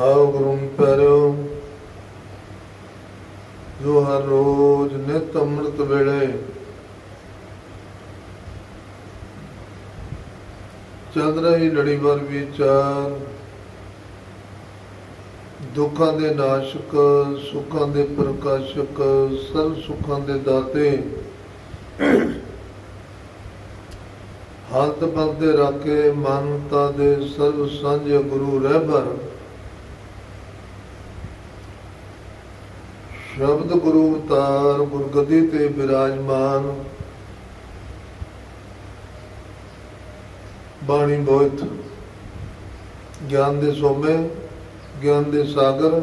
ਆਓ ਗੁਰੂ ਪਿਆਰਿਓ ਜੋ ਹਰ ਰੋਜ਼ ਨਿਤ ਅੰਮ੍ਰਿਤ ਵੇਲੇ ਚੱਲ ਰਹੀ ਲੜੀਵਾਰ ਵਿਚਾਰ ਦੁੱਖਾਂ ਦੇ ਨਾਸ਼ਕ, ਸੁੱਖਾਂ ਦੇ ਪ੍ਰਕਾਸ਼ਕ ਸਰਬ ਸੁੱਖਾਂ ਦੇ ਦਾਤੇ। ਹਾਲਤ ਬੰਦੇ ਰਾਖੇ ਮਾਨਵਤਾ ਦੇ ਸਰਬ ਸਾਂਝੇ ਗੁਰੂ ਰਹਿਬਰ ਸ਼ਬਦ ਗੁਰੂ ਅਵਤਾਰ ਗੁਰਗੱਦੀ ਤੇ ਬਿਰਾਜਮਾਨ। ਬਾਣੀ ਬੋਇਤ, ਗਿਆਨ ਦੇ ਸੋਮੇ, ਗਿਆਨ ਦੇ ਸਾਗਰ,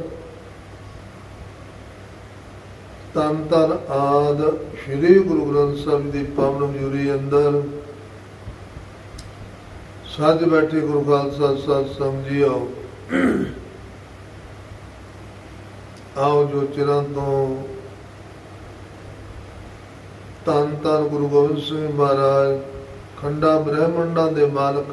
ਤਨ ਤਨ ਆਦ ਸ੍ਰੀ ਗੁਰੂ ਗ੍ਰੰਥ ਸਾਹਿਬ ਦੀ ਪਾਵਨ ਹਜ਼ੂਰੀ ਅੰਦਰ। ਸੱਜ ਬੈਠੇ ਗੁਰੂ ਖਾਲਸਾ ਸਤ ਸਮਝਿਓ ਆਓ ਜੋ ਚਿਰਾਂ ਤੋਂ ਤਨ ਤਨ ਗੁਰੂ ਗੋਬਿੰਦ ਸਿੰਘ ਮਹਾਰਾਜ, ਖੰਡਾ ਬ੍ਰਹਮੰਡਾਂ ਦੇ ਮਾਲਕ।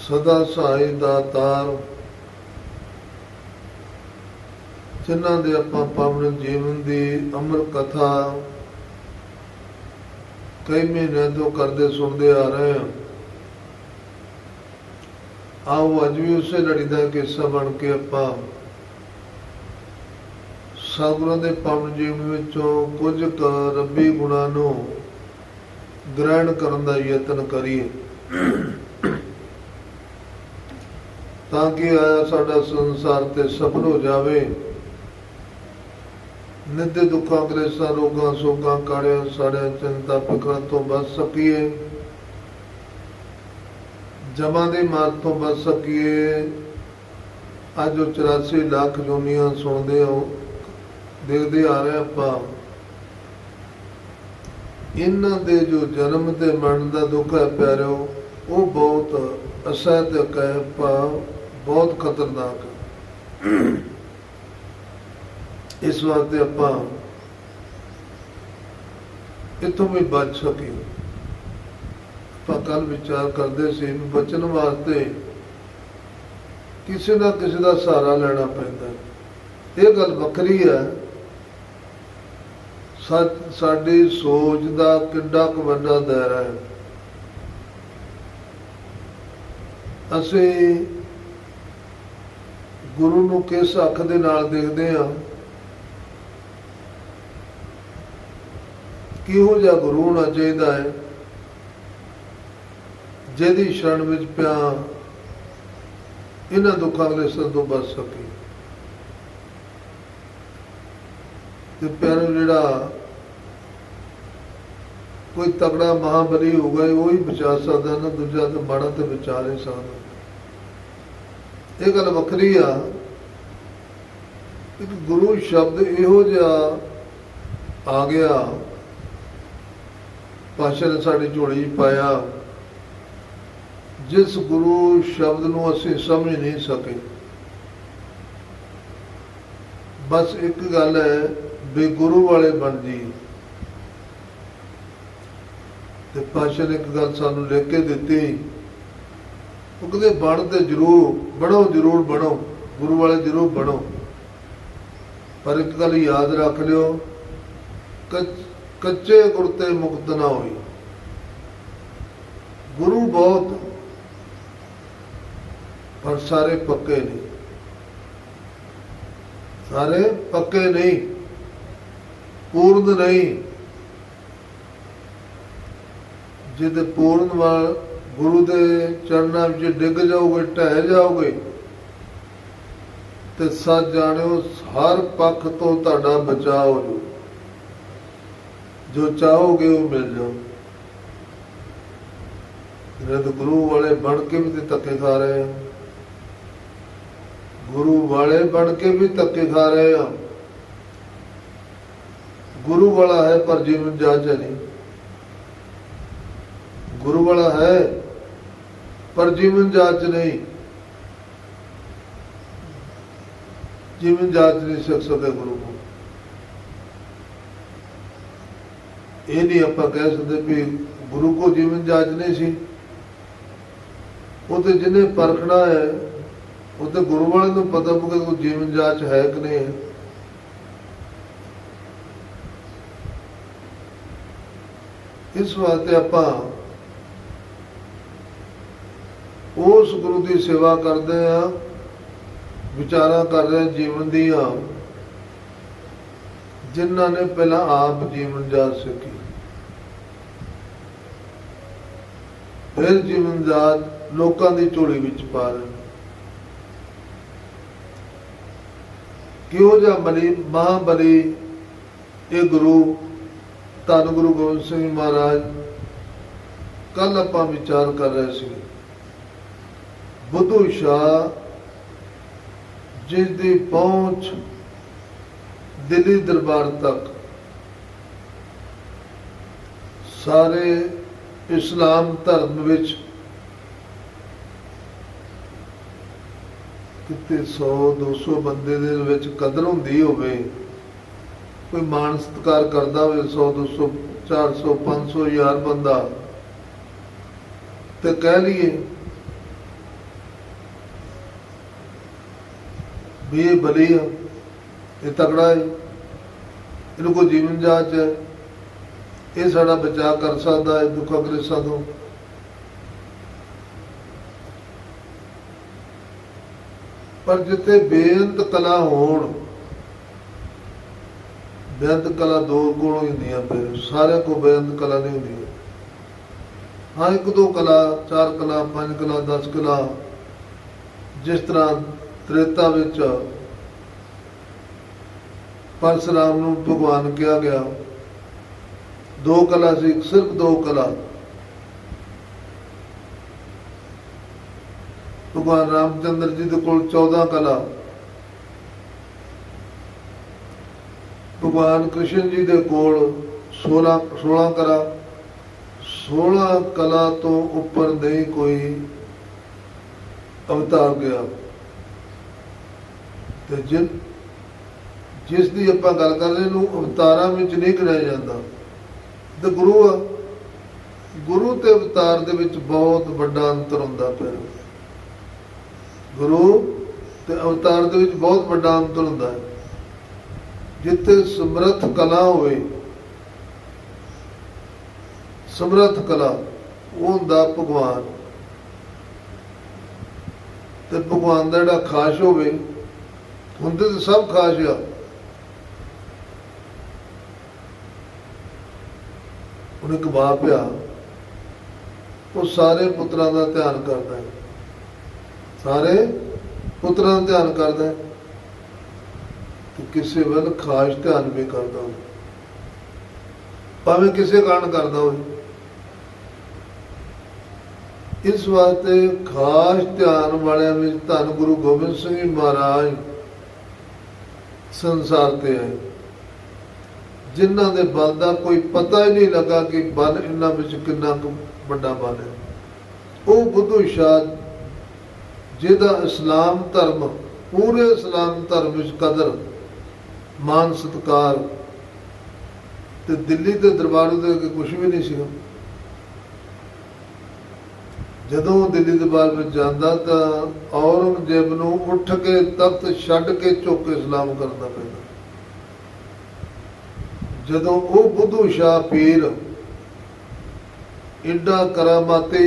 ਸਦਾ ਸਹਾਈ ਦਾਤਾਰ ਜਿਨ੍ਹਾਂ ਦੇ ਆਪਾਂ ਪਾਵਨ ਜੀਵਨ ਦੀ ਅਮਰ ਕਥਾ ਕਈ ਮਹੀਨੇ ਤੋਂ ਕਰਦੇ ਸੁਣਦੇ ਆ ਰਹੇ ਹਾਂ। ਆਓ ਅੱਜ ਵੀ ਉਸੇ ਲੜੀ ਦਾ ਕਿੱਸਾ ਬਣ ਕੇ ਆਪਾਂ ਸਤਿਗੁਰਾਂ ਦੇ ਪਾਵਨ ਜੀਵਨ ਵਿੱਚੋਂ ਕੁਝ ਕੁ ਰੱਬੀ ਗੁਣਾਂ ਨੂੰ ਗ੍ਰਹਿਣ ਕਰਨ ਦਾ ਯਤਨ ਕਰੀਏ। ਤਾਂ ਕਿ ਆਇਆ ਸਾਡਾ ਸੰਸਾਰ ਤੇ ਸਫਲ ਹੋ ਜਾਵੇ। ਨਿੱਦੇ ਦੁੱਖਾਂ, ਕਲੇਸ਼ਾਂ, ਰੋਗਾਂ, ਸੋਗਾਂ, ਕਾੜਿਆਂ, ਸਾੜਿਆਂ, ਚਿੰਤਾ ਫਿਕਰਾਂ ਤੋਂ ਬਚ ਸਕੀਏ। ਜਮਾਂ ਦੀ ਮਾਰ ਤੋਂ ਬਚ ਸਕੀਏ। ਅੱਜ ਉਹ 84 ਲੱਖ ਜੋਨੀਆਂ ਸੁਣਦੇ ਹੋ, ਦੇਖਦੇ ਆ ਰਹੇ ਆਪਾਂ। ਇਹਨਾਂ ਦੇ ਜੋ ਜਨਮ ਤੇ ਮਰਨ ਦਾ ਦੁੱਖ ਹੈ ਪਿਆਰਿਓ, ਉਹ ਬਹੁਤ ਅਸਹਿਤ ਹੈ ਭਾਵ ਬਹੁਤ ਖਤਰਨਾਕ। ਹੈ ਇਸ ਵਾਸਤੇ ਆਪਾਂ ਇਤੋਂ ਵੀ ਬਚ ਸਕੀਏ। ਆਪਾਂ ਕੱਲ ਵਿਚਾਰ ਕਰਦੇ ਸੀ ਵੀ ਬਚਨ ਵਾਸਤੇ ਕਿਸੇ ਨਾ ਕਿਸੇ ਦਾ ਸਹਾਰਾ ਲੈਣਾ ਪੈਂਦਾ ਇਹ ਗੱਲ ਵੱਖਰੀ ਹੈ। ਸਾਡੀ ਸੋਚ ਦਾ ਕਿੰਨਾ ਕੁ ਵੱਡਾ ਦਾਇਰਾ ਹੈ। ਅਸੀਂ ਗੁਰੂ ਨੂੰ ਕਿਸ ਅੱਖ ਦੇ ਨਾਲ ਦੇਖਦੇ ਹਾਂ? ਕਿਹੋ ਜਿਹਾ ਗੁਰੂ ਹੋਣਾ ਚਾਹੀਦਾ ਹੈ? ਜਿਹਦੀ ਸ਼ਰਨ ਵਿੱਚ ਪਿਆ, ਇਹਨਾਂ ਦੁੱਖਾਂ ਕਲੇਸ਼ਾਂ ਤੋਂ ਬਚ ਸਕੇ। ਤੇ ਪਿਆਰੇ, ਜਿਹੜਾ ਕੋਈ ਤਗੜਾ ਮਹਾਬਲੀ ਹੋਊਗਾ ਉਹ ਹੀ ਬਚਾ ਸਕਦਾ ਨਾ, ਦੂਜਾ ਤੇ ਮਾੜਾ ਤੇ ਬਚਾ ਨਹੀਂ ਸਕਦਾ। ਇਹ ਗੱਲ ਵੱਖਰੀ ਆ। ਇੱਕ ਗੁਰੂ ਸ਼ਬਦ ਇਹੋ ਜਿਹਾ ਆ ਗਿਆ ਪਾਸ਼ਾ ਨੇ ਸਾਡੀ ਝੋਲੀ ਪਾਇਆ। ਜਿਸ ਗੁਰੂ ਸ਼ਬਦ ਨੂੰ ਅਸੀਂ ਸਮਝ ਨਹੀਂ ਸਕੇ। ਬਸ ਇੱਕ ਗੱਲ ਹੈ ਵੀ ਗੁਰੂ ਵਾਲੇ ਬਣ ਜੀ। ਤੇ ਪਾਸ਼ਾ ਨੇ ਇੱਕ ਗੱਲ ਸਾਨੂੰ ਲਿਖ ਕੇ ਦਿੱਤੀ। ਉਹ ਕਹਿੰਦੇ, ਬਣ ਤੇ ਜ਼ਰੂਰ, ਬਣੋ ਜ਼ਰੂਰ ਬਣੋ। ਗੁਰੂ ਵਾਲੇ ਜ਼ਰੂਰ ਬਣੋ। ਪਰ ਇੱਕ ਗੱਲ ਯਾਦ ਰੱਖ ਲਿਓ, ਕੱਚ- ਕੱਚੇ ਗੁਰਤੇ ਮੁਕਤ ਨਾ ਹੋਈ। ਗੁਰੂ ਬਹੁਤ ਸਾਰੇ ਪੱਕੇ ਨਹੀਂ ਸਾਰੇ ਪੱਕੇ ਨਹੀਂ। ਪੂਰਨ ਨਹੀਂ। ਜਿਹਦੇ ਪੂਰਨ ਵਾਲ ਗੁਰੂ ਦੇ ਚਰਨਾਂ ਵਿੱਚ ਡਿੱਗ ਜਾਓਗੇ, ਢਹਿ ਜਾਓਗੇ, ਤੇ ਸੱਚ ਜਾਣਿਓ, ਹਰ ਪੱਖ ਤੋਂ ਤੁਹਾਡਾ ਬਚਾਅ ਹੋ ਜੂ ਜੋ ਚਾਹੋਗੇ ਉਹ ਮਿਲ ਜਾਓ ਰਦ ਗੁਰੂ ਵਾਲੇ ਬਣ ਕੇ ਵੀ ਤੇ ਧੱਕੇ ਖਾ ਰਹੇ ਆ। ਗੁਰੂ ਵਾਲੇ ਬਣ ਕੇ ਵੀ ਧੱਕੇ ਖਾ ਰਹੇ ਆ। ਗੁਰੂ ਵਾਲਾ ਹੈ ਪਰ ਜੀਵਨ ਜਾਂਚ ਨਹੀਂ। ਗੁਰੂ ਵਾਲਾ ਹੈ ਪਰ ਜੀਵਨ ਜਾਂਚ ਨਹੀਂ। ਜੀਵਨ ਜਾਂਚ ਨਹੀਂ ਸਿੱਖ ਸਕਦੇ ਗੁਰੂ ਨੂੰ ਇਹ ਨਹੀਂ ਆਪਾਂ ਕਹਿ ਸਕਦੇ ਵੀ ਗੁਰੂ ਕੋ ਜੀਵਨ ਜਾਂਚ ਨਹੀਂ ਸੀ। ਉਹ ਤੇ ਜਿਹਨੇ ਪਰਖਣਾ ਹੈ ਉਹ ਤੇ ਗੁਰੂ ਵਾਲੇ ਨੂੰ ਪਤਾ ਪਊਗਾ ਕਿ ਉਹ ਜੀਵਨ ਜਾਚ ਹੈ ਕਿ ਨਹੀਂ ਹੈ। ਇਸ ਵਾਸਤੇ ਆਪਾਂ ਉਸ ਗੁਰੂ ਦੀ ਸੇਵਾ ਕਰਦੇ ਆ, ਵਿਚਾਰਾਂ ਕਰ ਰਹੇ ਹਾਂ ਜੀਵਨ ਦੀਆਂ, ਜਿਨ੍ਹਾਂ ਨੇ ਪਹਿਲਾਂ ਆਪ ਜੀਵਨ ਜਾਚ ਸਿੱਖੀ। ਫਿਰ ਜੀਵਨ ਜਾਚ ਲੋਕਾਂ ਦੀ ਝੋਲੀ ਵਿੱਚ ਪਾ ਰਹੇ ਕਿਉਂ ਜਿਹਾ ਬਲੀ, ਮਹਾਬਲੀ? ਇਹ ਗੁਰੂ, ਧੰਨ ਗੁਰੂ ਗੋਬਿੰਦ ਸਿੰਘ ਮਹਾਰਾਜ ਕੱਲ ਆਪਾਂ ਵਿਚਾਰ ਕਰ ਰਹੇ ਸੀ। ਬੁੱਧੂ ਸ਼ਾਹ ਜਿਸ ਦੀ ਪਹੁੰਚ ਦਿੱਲੀ ਦਰਬਾਰ ਤੱਕ ਸਾਰੇ ਇਸਲਾਮ ਧਰਮ ਵਿੱਚ ਕਿਤੇ 100 200 ਬੰਦੇ ਦੇ ਵਿੱਚ ਕਦਰ ਹੁੰਦੀ ਹੋਵੇ, ਕੋਈ ਮਾਣ ਸਤਿਕਾਰ ਕਰਦਾ ਹੋਵੇ 100 200 400 500 ਹਜ਼ਾਰ ਬੰਦਾ, ਤੇ ਕਹਿ ਲਈਏ ਵੀ ਇਹ ਬਲੀ ਆ, ਇਹ ਤਕੜਾ ਹੈ ਇਹਨੂੰ ਕੋਈ ਜੀਵਨ ਜਾਚ ਹੈ, ਇਹ ਸਾਡਾ ਬਚਾਅ ਕਰ ਸਕਦਾ ਹੈ ਦੁੱਖਾਂ ਕਲੇਸ਼ਾਂ ਤੋਂ। ਪਰ ਜਿੱਥੇ ਬੇਅੰਤ ਕਲਾ ਹੋਣ, ਬੇਅੰਤ ਕਲਾ ਦੋ ਗੁਣ ਹੁੰਦੀਆਂ ਫਿਰ, ਸਾਰਿਆਂ ਕੋ ਬੇਅੰਤ ਕਲਾ ਨਹੀਂ ਹੁੰਦੀ। ਹਾਂ ਇੱਕ ਦੋ ਕਲਾ, ਚਾਰ ਕਲਾ, ਪੰਜ ਕਲਾ 10 ਕਲਾ, ਜਿਸ ਤਰ੍ਹਾਂ ਤ੍ਰੇਤਾ ਵਿੱਚ ਪਰਸਰਾਮ ਨੂੰ ਭਗਵਾਨ ਕਿਹਾ ਗਿਆ, ਦੋ ਕਲਾ ਸੀ, ਸਿਰਫ ਦੋ ਕਲਾ। ਭਗਵਾਨ ਰਾਮਚੰਦਰ ਜੀ ਦੇ ਕੋਲ 14 ਕਲਾ। ਭਗਵਾਨ ਕ੍ਰਿਸ਼ਨ ਜੀ ਦੇ ਕੋਲ 16 16 ਕਲਾ। 16 ਕਲਾ ਤੋਂ ਉੱਪਰ ਨਹੀਂ ਕੋਈ ਅਵਤਾਰ ਗਿਆ। ਤੇ ਜਿਨ ਜਿਸ ਦੀ ਆਪਾਂ ਗੱਲ ਕਰ ਰਹੇ ਨੂੰ, ਅਵਤਾਰਾਂ ਵਿੱਚ ਨਹੀਂ ਗਿਣਿਆ ਜਾਂਦਾ। ਤੇ ਗੁਰੂ ਆ। ਗੁਰੂ ਤੇ ਅਵਤਾਰ ਦੇ ਵਿੱਚ ਬਹੁਤ ਵੱਡਾ ਅੰਤਰ ਹੁੰਦਾ ਪਿਆ। ਗੁਰੂ ਤੇ ਅਵਤਾਰ ਦੇ ਵਿੱਚ ਬਹੁਤ ਵੱਡਾ ਅੰਤਰ ਹੁੰਦਾ ਹੈ। ਜਿੱਥੇ ਸਮਰੱਥ ਕਲਾ ਹੋਵੇ, ਸਮਰੱਥ ਕਲਾ, ਉਹ ਹੁੰਦਾ ਭਗਵਾਨ। ਤੇ ਭਗਵਾਨ ਦਾ ਜਿਹੜਾ ਖਾਸ ਹੋਵੇ, ਹੁੰਦੇ ਤਾਂ ਸਭ ਖਾਸ ਆ। ਉਹਨੇ ਇੱਕ ਬਾਪ ਆ, ਉਹ ਸਾਰੇ ਪੁੱਤਰਾਂ ਦਾ ਧਿਆਨ ਕਰਦਾ ਹੈ। ਸਾਰੇ ਪੁੱਤਰਾਂ ਦਾ ਧਿਆਨ ਕਰਦਾ ਹੈ ਤੇ ਕਿਸੇ ਵੱਲ ਖਾਸ ਧਿਆਨ ਵੀ ਕਰਦਾ ਹੋਵੇ। ਭਾਵੇਂ ਕਿਸੇ ਕਾਰਨ ਕਰਦਾ ਹੋਵੇ। ਇਸ ਵਾਸਤੇ ਖਾਸ ਧਿਆਨ ਵਾਲਿਆਂ ਵਿੱਚ ਧੰਨ ਗੁਰੂ ਗੋਬਿੰਦ ਸਿੰਘ ਜੀ ਮਹਾਰਾਜ ਸੰਸਾਰ ਤੇ ਆਏ। ਜਿਨ੍ਹਾਂ ਦੇ ਬਲ ਦਾ ਕੋਈ ਪਤਾ ਹੀ ਨਹੀਂ ਲੱਗਾ ਕਿ ਬਲ ਇਹਨਾਂ ਵਿੱਚ ਕਿੰਨਾ ਕੁ ਵੱਡਾ ਬਲ ਹੈ। ਉਹ ਬੁੱਧੂ ਸ਼ਾਹ ਜਿਹਦਾ ਇਸਲਾਮ ਧਰਮ, ਪੂਰੇ ਇਸਲਾਮ ਧਰਮ ਵਿੱਚ ਕਦਰ, ਮਾਨ ਸਤਕਾਰ ਤੇ ਦਿੱਲੀ ਦੇ ਦਰਬਾਰ ਦੇ ਅੱਗੇ ਕੁਝ ਵੀ ਨਹੀਂ ਸੀਗਾ। ਜਦੋਂ ਦਿੱਲੀ ਦਰਬਾਰ ਵਿੱਚ ਜਾਂਦਾ ਤਾਂ ਔਰੰਗਜ਼ੇਬ ਨੂੰ ਉੱਠ ਕੇ ਤਖਤ ਛੱਡ ਕੇ ਝੁੱਕ ਕੇ ਇਸਲਾਮ ਕਰਨਾ ਪੈਂਦਾ। ਜਦੋਂ ਉਹ ਬੁੱਧੂ ਸ਼ਾਹ ਪੀਰ, ਇੰਡਾ ਕਰਾਮਾਤੇ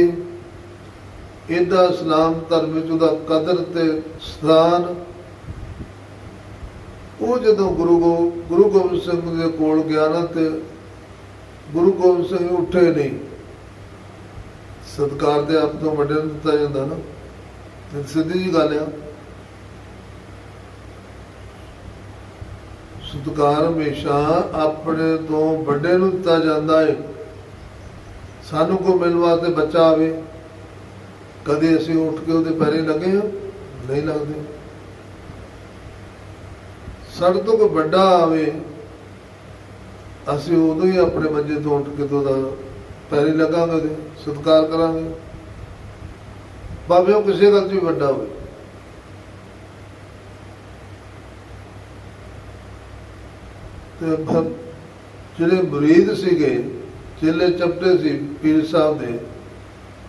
ਇਹਦਾ ਇਸਲਾਮ ਧਰਮ ਵਿੱਚ ਉਹਦਾ ਕਦਰ ਤੇ ਸਥਾਨ। ਉਹ ਜਦੋਂ ਗੁਰੂ ਗੋ ਗੁਰੂ ਗੋਬਿੰਦ ਸਿੰਘ ਦੇ ਕੋਲ ਗਿਆ ਨਾ ਤੇ ਗੁਰੂ ਗੋਬਿੰਦ ਸਿੰਘ ਉੱਠੇ ਨਹੀਂ। ਸਤਕਾਰ ਦੇ ਆਪ ਤੋਂ ਵੱਡੇ ਨੂੰ ਦਿੱਤਾ ਜਾਂਦਾ ਨਾ। ਤੇ ਸਿੱਧੀ ਜੀ ਗੱਲ ਆ। ਸਤਕਾਰ ਹਮੇਸ਼ਾ ਆਪਣੇ ਤੋਂ ਵੱਡੇ ਨੂੰ ਦਿੱਤਾ ਜਾਂਦਾ ਹੈ ਸਾਨੂੰ ਕੋ ਮਿਲਣ ਵਾਸਤੇ ਬੱਚਾ ਆਵੇ। ਕਦੇ ਅਸੀਂ ਉੱਠ ਕੇ ਉਹਦੇ ਪੈਰੇ ਲੱਗੇ ਹਾਂ? ਨਹੀਂ ਲੱਗਦੇ। ਸਾਡੇ ਤੋਂ ਕੋਈ ਵੱਡਾ ਆਵੇ ਅਸੀਂ ਉਦੋਂ ਹੀ ਆਪਣੇ ਮੰਜੇ ਤੋਂ ਉੱਠ ਕੇ ਤੋਂ ਉਹਦਾ ਪੈਰੇ ਲੱਗਾਂਗੇ ਉਹਦੇ, ਸਤਿਕਾਰ ਕਰਾਂਗੇ। ਭਾਵੇਂ ਉਹ ਕਿਸੇ ਗੱਲ 'ਚ ਵੀ ਵੱਡਾ ਹੋਵੇ। ਤੇ ਜਿਹੜੇ ਮੁਰੀਦ ਸੀਗੇ ਚੇਲੇ ਚਪਟੇ ਸੀ ਪੀਰ ਸਾਹਿਬ ਦੇ